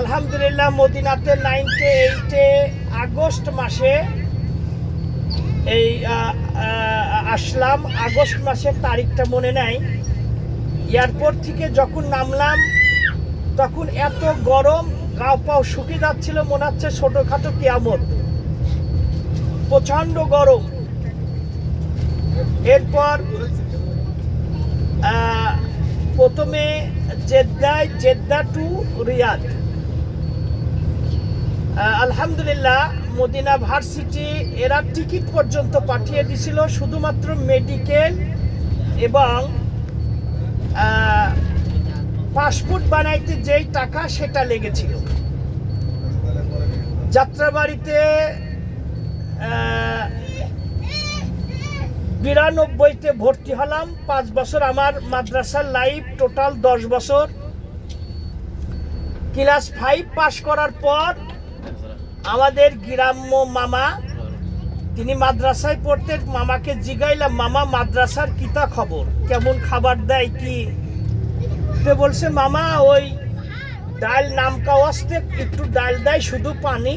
আলহামদুলিল্লাহ, মদিনাতে নাইনটে এইটে আগস্ট মাসে এই আসলাম। আগস্ট মাসের তারিখটা মনে নাই। এয়ারপোর্ট থেকে যখন নামলাম, তখন এত গরম, গাও পাও শুকিয়ে যাচ্ছিল, মনে হচ্ছে ছোটোখাটো কেয়ামত। প্রচণ্ড গরম। এরপর প্রথমে জেদ্দায়, জেদ্দা টু রিয়াদ। আলহামদুলিল্লাহ, মদিনা ভার্সিটি এরা টিকিট পর্যন্ত পাঠিয়ে দিছিল শুধুমাত্র মেডিকেল এবং পাসপোর্ট বানাইতে যেই টাকা সেটা লেগেছিল। যাত্রাবাড়িতে বিরানব্বইতে ভর্তি হলাম, পাঁচ বছর আমার মাদ্রাসার লাইফ, টোটাল দশ বছর। ক্লাস ফাইভ পাশ করার পর আমাদের গ্রাম্য মামা, তিনি মাদ্রাসায় পড়তেন, মামাকে জিগাইলাম, মামা, মাদ্রাসার কিতা খবর? কেমন খাবার দেয় কি? বলছে, মামা, ওই ডাল নামকা ওয়াস্তে একটু ডাল দেয় শুধু পানি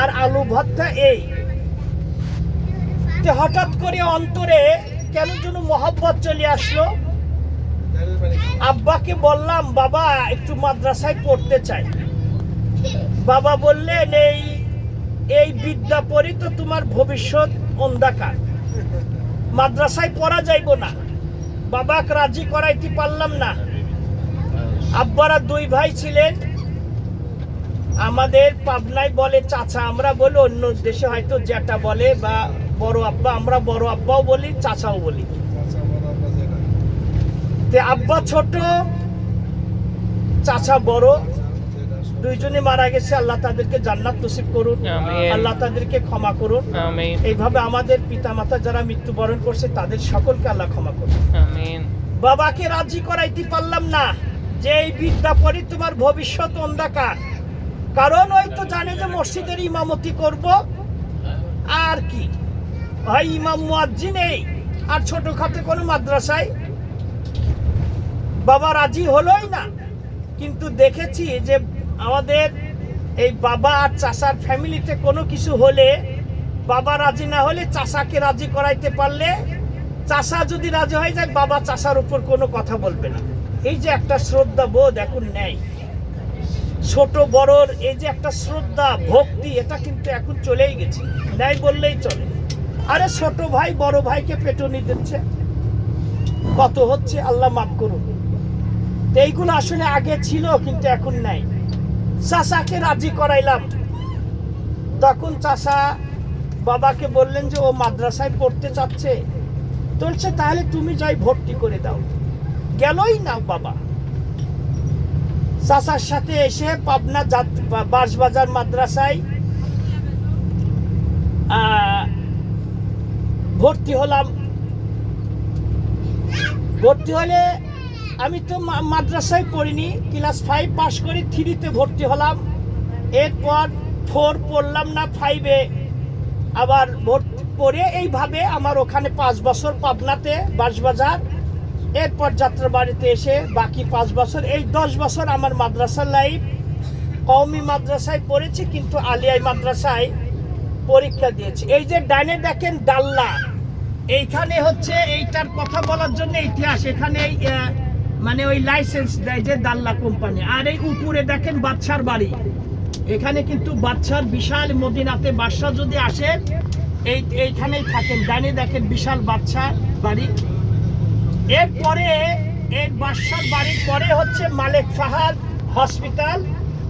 আর আলু ভর্তা এই। হঠাৎ করে অন্তরে কেন যেন মহব্বত চলে আসলো। আব্বাকে বললাম, বাবা, একটু মাদ্রাসায় পড়তে চাই। বাবা বললেন, এই এই বিদ্যা পড়ি তো তোমার ভবিষ্যৎ অন্ধকার। মাদ্রাসায় পড়া যাইব না। বাবাকে রাজি করাইতে পারলাম না। আব্বারা দুই ভাই ছিলেন। আমাদের পাবনায় বলে, চাচা, আমরা বলি, অন্য দেশে হয়তো যেটা বলে বা বড় আব্বা, আমরা বড় আব্বাও বলি, চাচাও বলি। তে আব্বা ছোট, চাচা বড়। দুইজনে মারা গেছে আল্লাহ তাদেরকে জান্নাত নসিব করুন। আল্লাহ তাদেরকে ক্ষমা করুন। এইভাবে আমাদের পিতামাতা যারা মৃত্যুবরণ করছে তাদের সকলকে আল্লাহ ক্ষমা করুন। বাবাকে রাজি করাইতে পারলাম না যে এই বিদ্যা পড়ি তোমার ভবিষ্যৎ অন্ধকার। কারণ ওই তো জানে যে মসজিদের ইমামতি করব। আর কি? হয় ইমাম মুয়াজ্জি নেই আর ছোটখাটো কোনো মাদ্রাসায়। বাবা রাজি হলোই না কিন্তু দেখেছি যে আমাদের এই বাবা আর চাষার ফ্যামিলিতে কোনো কিছু হলে, বাবা রাজি না হলে চাষাকে রাজি করাইতে পারলে, চাষা যদি রাজি হয়ে যায়, বাবা চাষার উপর কোনো কথা বলবে না। এই যে একটা শ্রদ্ধা বোধ এখন নেই। ছোট বড়র এই যে একটা শ্রদ্ধা, ভক্তি, এটা কিন্তু এখন চলেই গেছে। নেই বললেই চলে। আরে ছোট ভাই, বড় ভাইকে পেটনি দিচ্ছে। কত হচ্ছে, আল্লাহ মাফ করুন। এইগুলো আসলে আগে ছিল, কিন্তু এখন নাই। চাষাকে রাজি করাইলাম। তখন চাষা বাবাকে বললেন যে, ও মাদ্রাসায় পড়তে চাচ্ছে। তো বলছে, তাহলে তুমি যাই ভর্তি করে দাও। গেলই না বাবা। চাচার সাথে এসে পাবনা বাঁশবাজার মাদ্রাসায় ভর্তি হলাম। ভর্তি হলে আমি তো মাদ্রাসায় পড়িনি, ক্লাস ফাইভ পাস করে থ্রিতে ভর্তি হলাম। এরপর ফোর পড়লাম না ফাইভে আবার ভর্তি, পড়ে এইভাবে আমার ওখানে পাঁচ বছর পাবনাতে বাঁশবাজার। এরপর যাত্রাবাড়িতে এসে বাকি পাঁচ বছর, এই দশ বছর আমার মাদ্রাসার লাইফ কওমি মাদ্রাসায় পড়েছি, কিন্তু আলিয়াই মাদ্রাসায় পরীক্ষা দিয়েছি। এই যে ডাইনে দেখেন ডাল্লা, এইখানে হচ্ছে এইটার কথা বলার জন্য ইতিহাস। এখানে মানে ওই লাইসেন্স দেয় যে দাল্লা কোম্পানি আর এই উপরে দেখেন বাদশার বাড়ি। এখানে কিন্তু বাদশার বিশাল মদিনাতে বাদশাহ যদি আসেন এই এইখানেই থাকেন। ডাইনে দেখেন বিশাল বাদশার বাড়ি। এরপরে এই বাদশার বাড়ির পরে হচ্ছে মালেক ফাহাদ হসপিটাল।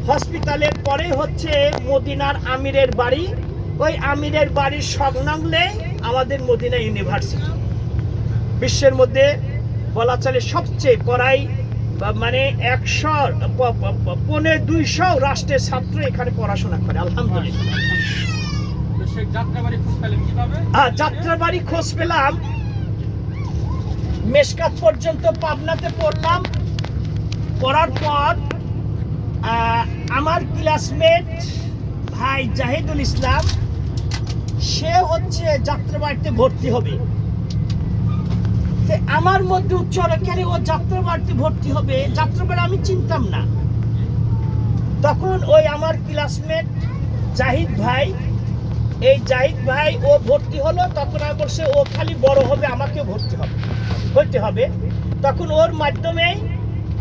হসপিটালের পরে হচ্ছে মদিনার আমিরের বাড়ি। ওই আমিরের বাড়ির সংলগ্নে আমাদের মদিনা ইউনিভার্সিটি। বিশ্বের মধ্যে বলা চলে সবচেয়ে পড়াই মানে একশো প- প- প- দুইশো রাষ্ট্রের ছাত্র এখানে পড়াশোনা করে আলহামদুলিল্লাহ। যাত্রাবাড়ি খোঁজ পেলাম। মেশকাত পর্যন্ত পাবনাতে পড়লাম। পড়ার পর আহ, আমার ক্লাসমেট ভাই জাহিদুল ইসলাম সে হচ্ছে যাত্রাবাড়িতে ভর্তি হবে। আমার মধ্যে উচ্চ কেন ও যাত্রাবাড়িতে ভর্তি হবে? যাত্রাবাড়ি আমি চিনতাম না। তখন ওই আমার ক্লাসমেট জাহিদ ভাই, এই জাহিদ ভাই ও ভর্তি হলো, তখন আমি বলছে, ও খালি বড় হবে আমাকে ভর্তি হবে, হইতে হবে। তখন ওর মাধ্যমেই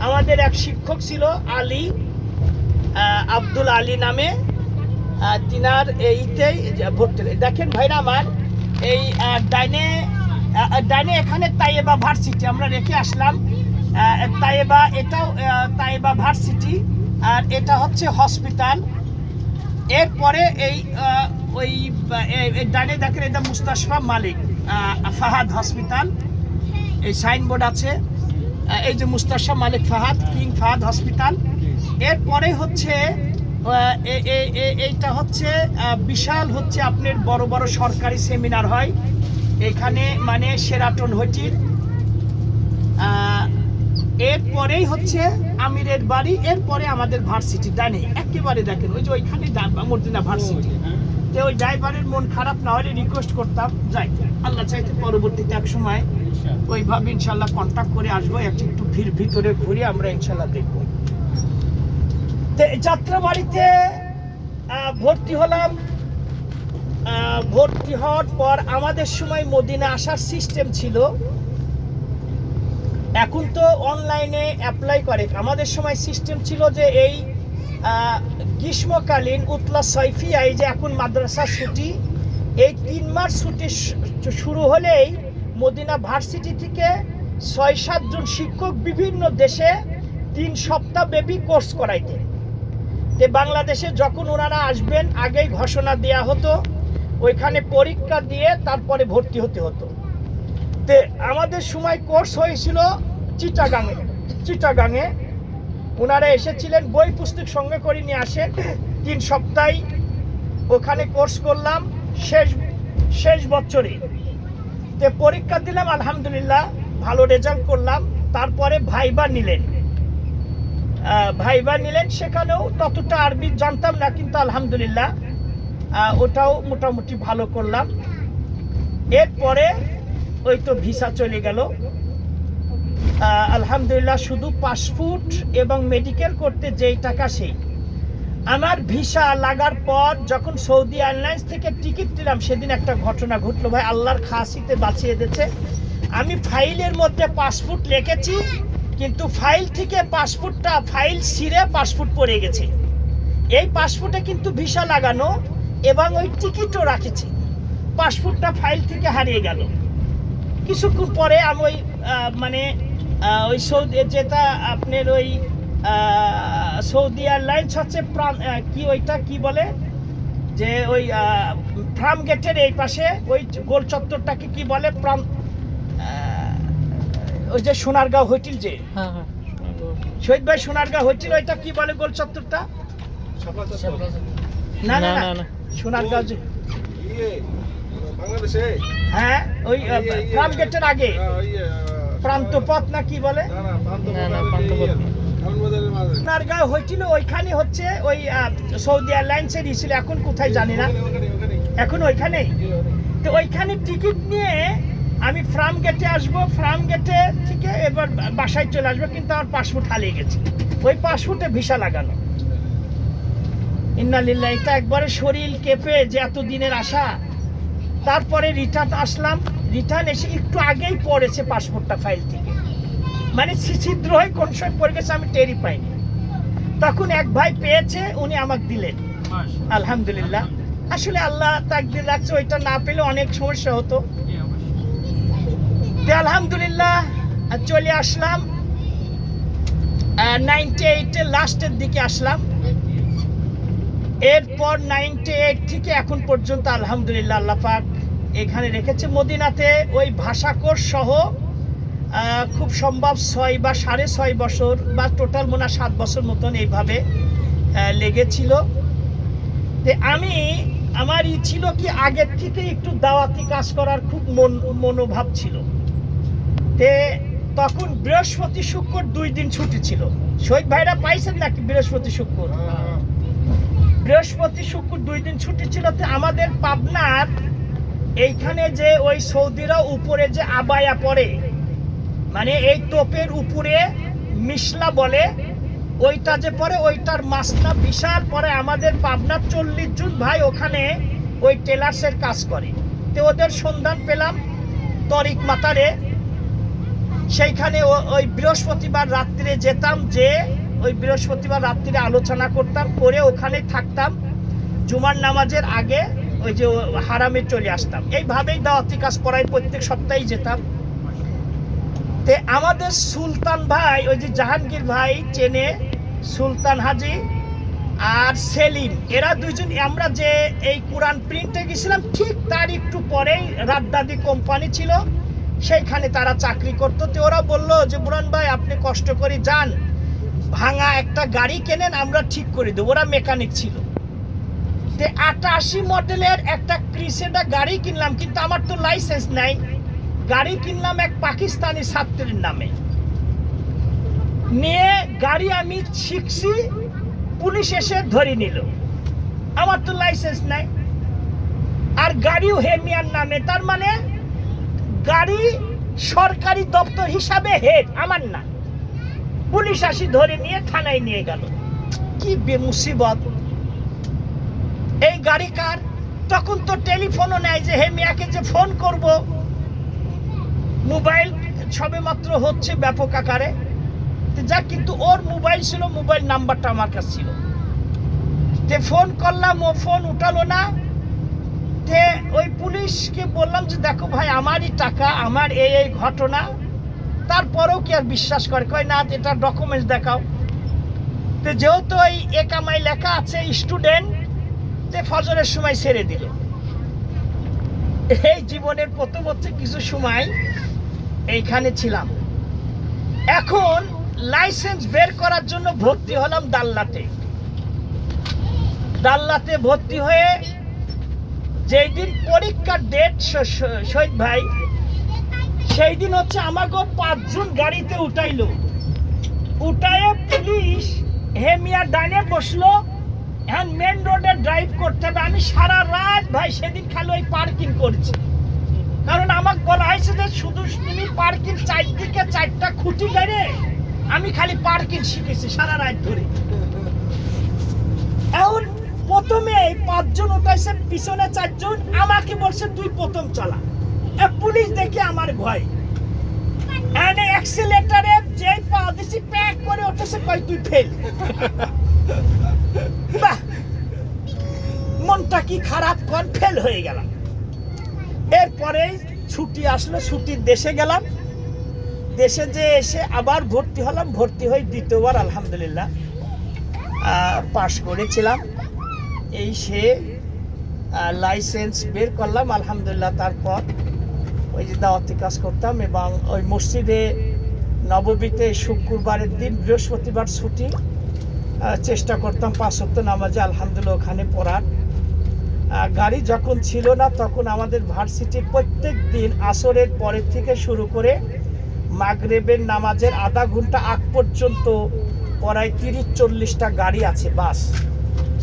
আমাদের এক শিক্ষক ছিল আলী আব্দুল আলী নামে তিনার এইতেই ভর্তি। দেখেন ভাইরা আমার, এই ডাইনে ডাইনে এখানে তাইয়েবা ভার্সিটি, আমরা রেখে আসলাম। তাইয়েবা, এটাও তাইয়েবা ভার্সিটি, আর এটা হচ্ছে হসপিটাল। এরপরে এই ওই ডানে দেখেন এটা মুস্তাশফা মালিক ফাহাদ হসপিটাল। এই সাইনবোর্ড আছে। এই যে Mustashfa Malik Fahad, king Fahad hospital. এরপরে হচ্ছে এইটা হচ্ছে বিশাল হচ্ছে আপনার বড় বড় সরকারি সেমিনার হয়। এখানে মানে সেরাটন হোটেল এরপরেই হচ্ছে আমিরের বাড়ি এরপরে আমাদের ভার্সিটি ডানে একেবারে দেখেন ওই যে ওইখানে মর্দিনা ভার্সিটি। তো ওই ড্রাইভারের মন খারাপ না হলে রিকোয়েস্ট করতাম যাই আল্লাহ চাইতে পরবর্তীতে এক সময় ওইভাবে ইনশাল্লাহ কন্ট্যাক্ট করে আসব একটু একটু ভিড় ভিতরে ঘুরে আমরা ইনশাল্লাহ দেখব। তো এই যাত্রাবাড়িতে আহ, ভর্তি হলাম। ভর্তি হওয়ার পর আমাদের সময় মদিনা আসার সিস্টেম ছিল। এখন তো অনলাইনে অ্যাপ্লাই করে। আমাদের সময় সিস্টেম ছিল যে এই গ্রীষ্মকালীন উতলা সৈফিয়া, এই যে এখন মাদ্রাসা ছুটি, এই তিন মাস ছুটি শুরু হলেই মদিনা ভার্সিটি থেকে ছয় সাতজন শিক্ষক বিভিন্ন দেশে তিন সপ্তাহ ব্যাপী কোর্স করাইতেন। যে বাংলাদেশে যখন ওনারা আসবেন, আগেই ঘোষণা দেয়া হতো ওইখানে পরীক্ষা দিয়ে তারপরে ভর্তি হতে হতো। তে আমাদের সময় কোর্স হয়েছিল চিটাগাঙে। চিটাগাঙে ওনারা এসেছিলেন, বই পুস্তক সঙ্গে করে নিয়ে আসেন তিন সপ্তাহ ওখানে কোর্স করলাম, শেষ শেষ বছরে। তে পরীক্ষা দিলাম, আলহামদুলিল্লাহ ভালো রেজাল্ট করলাম। তারপরে ভাইবা নিলেন। ভাইবা নিলেন, সেখানেও ততটা আরবি জানতাম না, কিন্তু আলহামদুলিল্লাহ ওটাও মোটামুটি ভালো করলাম। এরপরে ওই তো ভিসা চলে গেল। আলহামদুলিল্লাহ শুধু পাসপোর্ট এবং মেডিকেল করতে যেই টাকা সেই। আমার ভিসা লাগার পর যখন সৌদি এয়ারলাইন্স থেকে টিকিট দিলাম সেদিন একটা ঘটনা ঘটলো। ভাই, আল্লাহর খাসিতে বাঁচিয়ে দিয়েছে। আমি ফাইলের মধ্যে পাসপোর্ট লিখেছি কিন্তু ফাইল থেকে পাসপোর্টটা, ফাইল ছিঁড়ে পাসপোর্ট পড়ে গেছে। এই পাসপোর্টে কিন্তু ভিসা লাগানো এবং ওই টিকিটও রাখেছি। পাসপোর্টটা ফাইল থেকে হারিয়ে গেল। কিছুক্ষণ পরে আমি ওই মানে ওই সৌদি যেটা আপনার ওই সৌদি এয়ারলাইন্স হচ্ছে প্রাণ- কি ওইটা কি বলে? যে ওই ফার্ম গেটের এই পাশে ওই গোল চত্বরটাকে কি বলে? প্রাণ ওই যে সোনারগাঁও হোটেল যে? হ্যাঁ হ্যাঁ। শহীদ ভাই সোনারগাঁও হোটেল ওইটা কি বলে গোল চত্বরটা? না না না, যে ইয়ে, বাংলাদেশে? হ্যাঁ ওই ইয়ে, ইয়ে, ফার্ম গেটের আগে। ইয়ে, প্রান্ত পথ না কি বলে? ইয়ে, সোনারগাঁও হয়েছিল ওইখানে হচ্ছে ওই সৌদি এয়ারলাইন্সের ছিল এখন কোথায় জানি না। এখন ওইখানেই ইয়ে, তো ওইখানে টিকিট নিয়ে আমি ফার্ম গেটে আসব ফার্ম গেটে থেকে এবার বাসায় চলে আসব কিন্তু আমার পাসপোর্ট হারিয়ে গেছে। ওই পাসপোর্টে ভিসা লাগানো। ইন্নালিল্লাহ এটা একবারে শরীর কেঁপে যে এত দিনের আশা। তারপরে রিটার্ন আসলাম। রিটার্ন এসে একটু আগেই পড়েছে পাসপোর্টটা ফাইল থেকে। মানে ছিদ্র হয়ে কোন সময় পড়ে গেছে আমি টেরি পাইনি। তখন এক ভাই পেয়েছে উনি আমাকে দিলেন। আলহামদুলিল্লাহ। আসলে আল্লাহ তাকদির রাখছে ওইটা না পেলে অনেক সমস্যা হতো। আলহামদুলিল্লাহ চলে আসলাম। নাইনটি এইটের লাস্টের দিকে আসলাম। এরপর নাইনটি এইট থেকে এখন পর্যন্ত আলহামদুলিল্লাহ আল্লাহ পাক এখানে রেখেছে মদিনাতে। ওই ভাষা কোর্স সহ খুব সম্ভব ছয় বা সাড়ে ছয় বছর বা টোটাল মনে সাত বছর মতন এইভাবে লেগেছিল। তে আমি, আমার ই ছিল কি আগের থেকে একটু দাওয়াতি কাজ করার খুব মন, মনোভাব ছিল। তে তখন বৃহস্পতি শুক্র দুই দিন ছুটি ছিল। শহীদ ভাইরা পাইছেন নাকি বৃহস্পতি শুক্র? বৃহস্পতি শুক্র দুই দিন ছুটি ছিল, তো আমাদের পাবনার এইখানে যে ওই সৌদিরা উপরে যে আবায়া পরে মানে এই তোপের উপরে মিশলা বলে, ওইটা যে পরে ওইটার মাসটা বিশাল পরে আমাদের পাবনার চল্লিশ জন ভাই ওখানে ওই টেলার্সের কাজ করে। তো ওদের সন্ধান পেলাম তরিক মাতারে। সেইখানে ওই বৃহস্পতিবার রাত্রে যেতাম যে ওই বৃহস্পতিবার রাত্রিরে আলোচনা করতাম, করে ওখানে থাকতাম। জুমার নামাজের আগে ওই যে হারামে চলে আসতাম। এইভাবেই দাওয়াতি কাজ পড়াই প্রত্যেক সপ্তাহেই যেতাম। তে আমাদের সুলতান ভাই, ওই যে জাহাঙ্গীর ভাই চেনে সুলতান হাজি আর সেলিম। এরা দুইজন, আমরা যে এই কোরআন প্রিন্টে গেছিলাম, ঠিক তার একটু পরেই রাদ্দাদি কোম্পানি ছিল, সেইখানে তারা চাকরি করতো। তো ওরা বলল যে বুরান ভাই, আপনি কষ্ট করে যান। ভাঙা একটা গাড়ি কেনেন, আমরা ঠিক করে দেবো। ওরা মেকানিক ছিল। তে আটাশি মডেলের একটা ক্রিসেডা গাড়ি কিনলাম, কিন্তু আমার তো লাইসেন্স নাই। গাড়ি কিনলাম এক পাকিস্তানি ছাত্রের নামে। নিয়ে গাড়ি আমি শিখছি পুলিশ এসে ধরে নিল। আমার তো লাইসেন্স নাই। আর গাড়িও হেমিয়ার নামে, তার মানে গাড়ি সরকারি দপ্তর হিসাবে হেড আমার না। পুলিশ আসি ধরে নিয়ে থানায় নিয়ে গেল। কি বেমুসিবত এই গাড়ি কার? তখন তো টেলিফোনও নেয় যে, হে মিয়াকে যে ফোন করব। মোবাইল সবে মাত্র হচ্ছে ব্যাপক আকারে। যা, কিন্তু ওর মোবাইল ছিল, মোবাইল নাম্বারটা আমার কাছে ছিল। তে ফোন করলাম, ও ফোন উঠালো না। তে ওই পুলিশকে বললাম যে, দেখো ভাই, আমারই টাকা, আমার এই এই ঘটনা। তারপরেও কি আর বিশ্বাস করে? কয়, না এটা ডকুমেন্টস দেখাও। তো যেহেতু ওই একামাই লেখা আছে স্টুডেন্ট তে ফজরের সময় ছেড়ে দিল। এই জীবনের প্রথম হচ্ছে কিছু সময় এইখানে ছিলাম। এখন লাইসেন্স বের করার জন্য ভর্তি হলাম দাল্লাতে। দাল্লাতে ভর্তি হয়ে যেই দিন পরীক্ষার ডেট শহীদ ভাই সেই দিন হচ্ছে আমাকে পাঁচজন গাড়িতে উঠাইলো। উঠায় পুলিশ হেমিয়া ডাইনে বসল। এখন মেন রোডে ড্রাইভ করতে হবে। আমি সারা রাত ভাই সেদিন খালি ওই পার্কিং করছি। কারণ আমাকে বলা হয়েছে যে শুধু তুমি পার্কিং চারদিকে চারটা খুঁটি গাড়ে, আমি খালি পার্কিং শিখেছি সারা রাত ধরে। এখন প্রথমে পাঁচজন উঠাইছে, পিছনে চারজন, আমাকে বলছে তুই প্রথম চালা। পুলিশ দেখে আমার ভয়। এনে অ্যাক্সিলেটারে যে পা দিছি, প্যাক করে উঠেছে কই তুই ফেল। মনটা কি খারাপ? কর, ফেল হয়ে গেলাম। এরপরে ছুটি আসলো, ছুটির দেশে গেলাম। দেশে যে এসে আবার ভর্তি হলাম, ভর্তি হয়ে দ্বিতীয়বার, আলহামদুলিল্লাহ পাশ করেছিলাম। এই সে লাইসেন্স বের করলাম, আলহামদুলিল্লাহ, তারপর ওই যে দাওয়াতি কাজ করতাম এবং ওই মসজিদে নববীতে শুক্রবারের দিন বৃহস্পতিবার ছুটি চেষ্টা করতাম পাঁচ নামাজে আলহামদুলিল্লাহ ওখানে পড়ার। গাড়ি যখন ছিল না তখন আমাদের ভার্সিটির প্রত্যেক দিন আসরের পরের থেকে শুরু করে মাগরেবের নামাজের আধা ঘণ্টা আগ পর্যন্ত প্রায় তিরিশ চল্লিশটা গাড়ি আছে, বাস।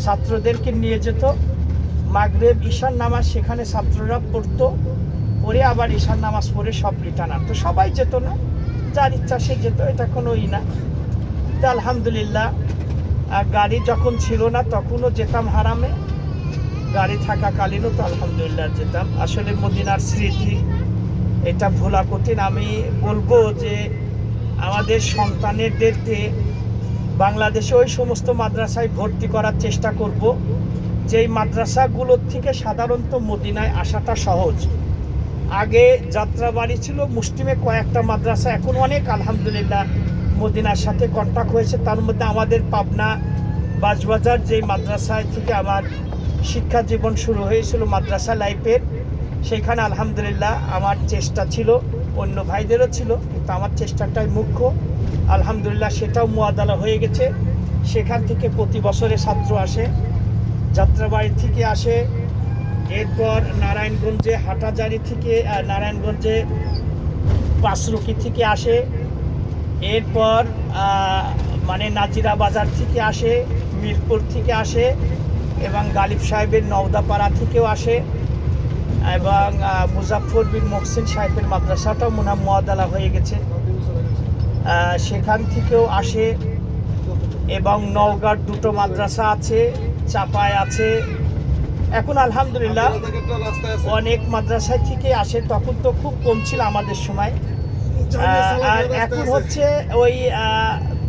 ছাত্রদেরকে নিয়ে যেত। মাগরেব ঈশান নামাজ সেখানে ছাত্ররা পড়তো। পরে আবার ঈশান নামাজ পড়ে সব রিটার্ন আনতো সবাই যেত না, যার ইচ্ছা সে যেত, এটা কোনো ই না। তো আলহামদুলিল্লাহ, আর গাড়ি যখন ছিল না, তখনও যেতাম হারামে। গাড়ি থাকাকালীনও তো আলহামদুলিল্লাহ যেতাম। আসলে মদিনার স্মৃতি, এটা ভোলা কঠিন। আমি বলব যে আমাদের সন্তানেরদেরকে বাংলাদেশে ওই সমস্ত মাদ্রাসায় ভর্তি করার চেষ্টা করব, যেই মাদ্রাসাগুলোর থেকে সাধারণত মদিনায় আসাটা সহজ। আগে যাত্রাবাড়ি ছিল, মুসলিমে কয়েকটা মাদ্রাসা, এখন অনেক, আলহামদুলিল্লাহ, মদিনার সাথে কন্ট্যাক্ট হয়েছে। তার মধ্যে আমাদের পাবনা বাজবাজার যেই মাদ্রাসায় থেকে আমার শিক্ষা জীবন শুরু হয়েছিল মাদ্রাসা লাইফের সেখানে আলহামদুলিল্লাহ আমার চেষ্টা ছিল, অন্য ভাইদেরও ছিল, কিন্তু আমার চেষ্টাটাই মুখ্য। আলহামদুলিল্লাহ সেটাও মোয়াদালা হয়ে গেছে। সেখান থেকে প্রতি বছরে ছাত্র আসে, যাত্রাবাড়ি থেকে আসে এরপর নারায়ণগঞ্জে হাটাজারি থেকে নারায়ণগঞ্জে পাঁচরুকি থেকে আসে। এরপর মানে নাজিরা বাজার থেকে আসে, মিরপুর থেকে আসে এবং গালিব সাহেবের নওদাপাড়া থেকেও আসে এবং মুজাফর বিন মহসিন সাহেবের মাদ্রাসাটাও মনে হয় মোয়াদালা হয়ে গেছে। সেখান থেকেও আসে এবং নওগাঁর দুটো মাদ্রাসা আছে চাপায় আছে এখন আলহামদুলিল্লাহ অনেক মাদ্রাসায় থেকে আসে তখন তো খুব কম ছিল আমাদের সময়। আর এখন হচ্ছে ওই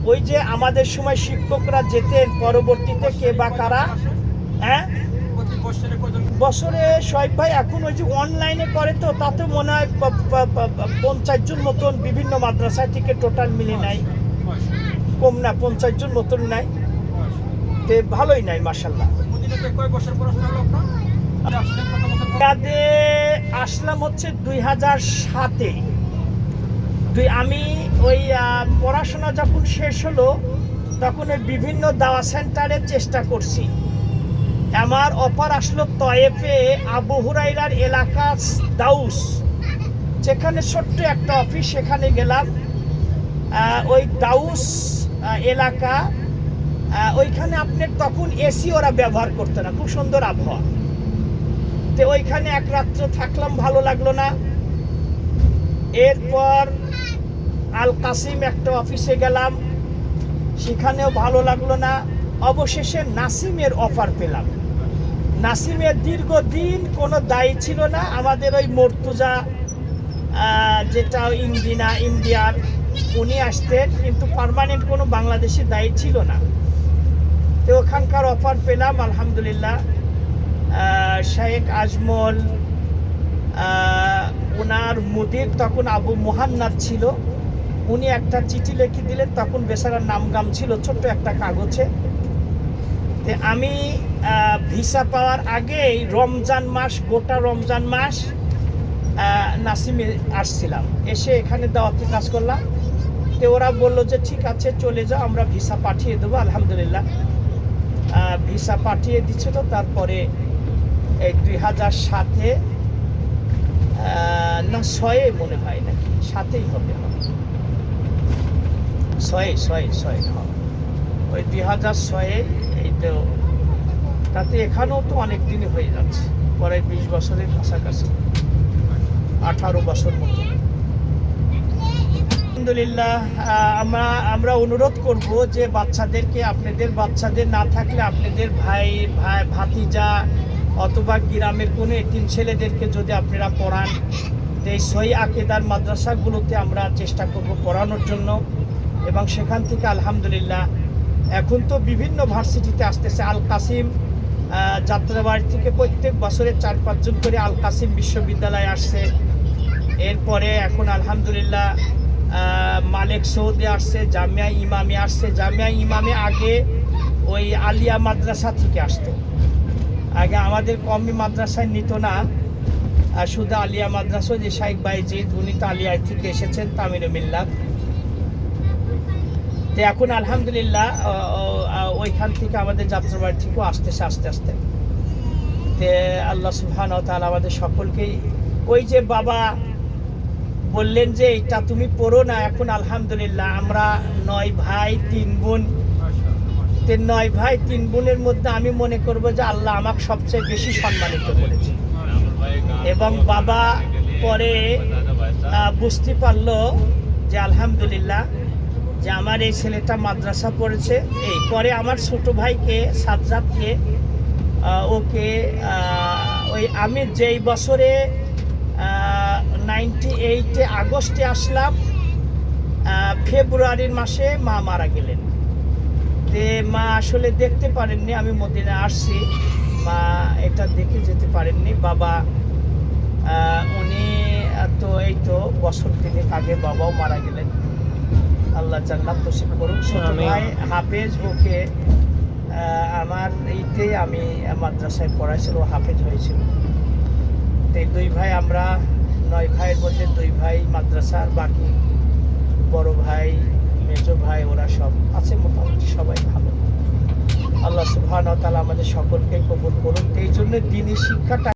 ওই যে আমাদের সময় শিক্ষকরা যেতেন পরবর্তীতে কে বা কারা? হ্যাঁ? বছরে কজন ভাই এখন ওই যে অনলাইনে করে তো তাতে মনে হয় পঞ্চাশ জন মতন বিভিন্ন মাদ্রাসা থেকে টোটাল মিলে নাই কম না পঞ্চাশ জন মতন নাই তে ভালোই নাই মাসাল্লাহ মেয়াদে আসলাম হচ্ছে দুই হাজার সাতে। দুই আমি ওই পড়াশোনা যখন শেষ হলো, তখন বিভিন্ন দাওয়া সেন্টারে চেষ্টা করছি। আমার অফার আসলো তয়েফে আবু হুরাইরার এলাকা দাউস। যেখানে ছোট্ট একটা অফিস, সেখানে গেলাম। ওই দাউস এলাকা ওইখানে আপনার তখন এসি ওরা ব্যবহার করতো না, খুব সুন্দর আবহাওয়া। তো ওইখানে এক রাত্র থাকলাম, ভালো লাগল না। এরপর আল কাসিম একটা অফিসে গেলাম, সেখানেও ভালো লাগল না। অবশেষে নাসিমের অফার পেলাম। নাসিমের দীর্ঘদিন কোনো দায়ী ছিল না, আমাদের ওই মর্তুজা যেটা ইন্ডিনা ইন্ডিয়ার, উনি আসতেন, কিন্তু পার্মানেন্ট কোনো বাংলাদেশি দায়ী ছিল না। তো ওখানকার অফার পেলাম, আলহামদুলিল্লাহ। শেখ আজমল ওনার মুদির তখন আবু মোহান্নাদ ছিল। উনি একটা চিঠি লিখে দিলেন, তখন বেচারার নাম গাম ছিল, ছোট্ট একটা কাগজে। আমি ভিসা পাওয়ার আগেই রমজান মাস, গোটা রমজান মাস নাসিমে আসছিলাম। এসে এখানে দাওয়াতে কাজ করলাম। তো ওরা বলল যে, ঠিক আছে, চলে যাও, আমরা ভিসা পাঠিয়ে দেবো, আলহামদুলিল্লাহ। ভিসা পাঠিয়ে দিচ্ছিল তারপরে এই দুই হাজার সাতে না, ছয়ে মনে হয় নাকি? সাতেই হবে ছয়ে ছয়ে ছয়ে হ্যাঁ। ওই দুই হাজার ছয়ে এই তো, তাতে এখানেও তো অনেক দিনই হয়ে যাচ্ছে। পরে বিশ বছরের কাছাকাছি, আঠারো বছর মতো। আলহামদুলিল্লাহ আমরা আমরা অনুরোধ করব যে বাচ্চাদেরকে, আপনাদের বাচ্চাদের না থাকলে আপনাদের ভাই ভাই, ভাতিজা অথবা গ্রামের কোনো এতিম ছেলেদেরকে যদি আপনারা পড়ান এই সই আকেদার মাদ্রাসাগুলোতে আমরা চেষ্টা করব পড়ানোর জন্য। এবং সেখান থেকে আলহামদুলিল্লাহ, এখন তো বিভিন্ন ভার্সিটিতে আসতেছে আল কাসিম যাত্রাবাড়ি থেকে প্রত্যেক বছরে চার, পাঁচজন করে আল কাসিম বিশ্ববিদ্যালয় আসছে। এরপরে এখন আলহামদুলিল্লাহ মালেক সৌদি আসছে, জামিয়া ইমামে আসছে। জামিয়া ইমামে আগে ওই আলিয়া মাদ্রাসা থেকে আসতো। আগে আমাদের কমি মাদ্রাসায় নিত না। শুধু আলিয়া মাদ্রাসা যে শাইক বাইজিদ উনি তো আলিয়ায় থেকে এসেছেন তামিরে মিল্লাত তো এখন আলহামদুলিল্লাহ ওইখান থেকে আমাদের যাত্রাবাড়ি থেকেও আসতেছে, আস্তে আস্তে। তে আল্লাহ সুবহান ও তাআলা আমাদের সকলকেই, ওই যে বাবা বললেন যে এটা তুমি পড়ো না। এখন আলহামদুলিল্লাহ, আমরা নয় ভাই, তিন বোন। নয় ভাই, তিন বোনের মধ্যে আমি মনে করব যে আল্লাহ আমাকে সবচেয়ে বেশি সম্মানিত করেছে। এবং বাবা পরে বুঝতে পারল যে আলহামদুলিল্লাহ যে আমার এই ছেলেটা মাদ্রাসা পড়েছে। এই, পরে আমার ছোট ভাইকে, সাজ্জাদকে ওকে ওই আমি যেই বছরে নাইনটি এইটে আগস্টে আসলাম ফেব্রুয়ারির মাসে মা মারা গেলেন। তে মা আসলে দেখতে পারেননি আমি মদিনা আসছি। মা এটা দেখে যেতে পারেননি। বাবা উনি তো এই তো বছর তিনেক আগে বাবাও মারা গেলেন। আল্লাহ জান্নাত নসিব করুন ভাই হাফেজ ওকে আমার এইতেই আমি মাদ্রাসায় পড়াইছিল হাফেজ হয়েছিল। তো দুই ভাই আমরা নয় ভাইয়ের মধ্যে দুই ভাই, মাদ্রাসার বাকি বড় ভাই, মেজো ভাই, ওরা সব আছে মোটামুটি, সবাই ভালো। আল্লাহ সুহান তালা আমাদের সকলকে কবুল করুন এই জন্য দিনই শিক্ষাটা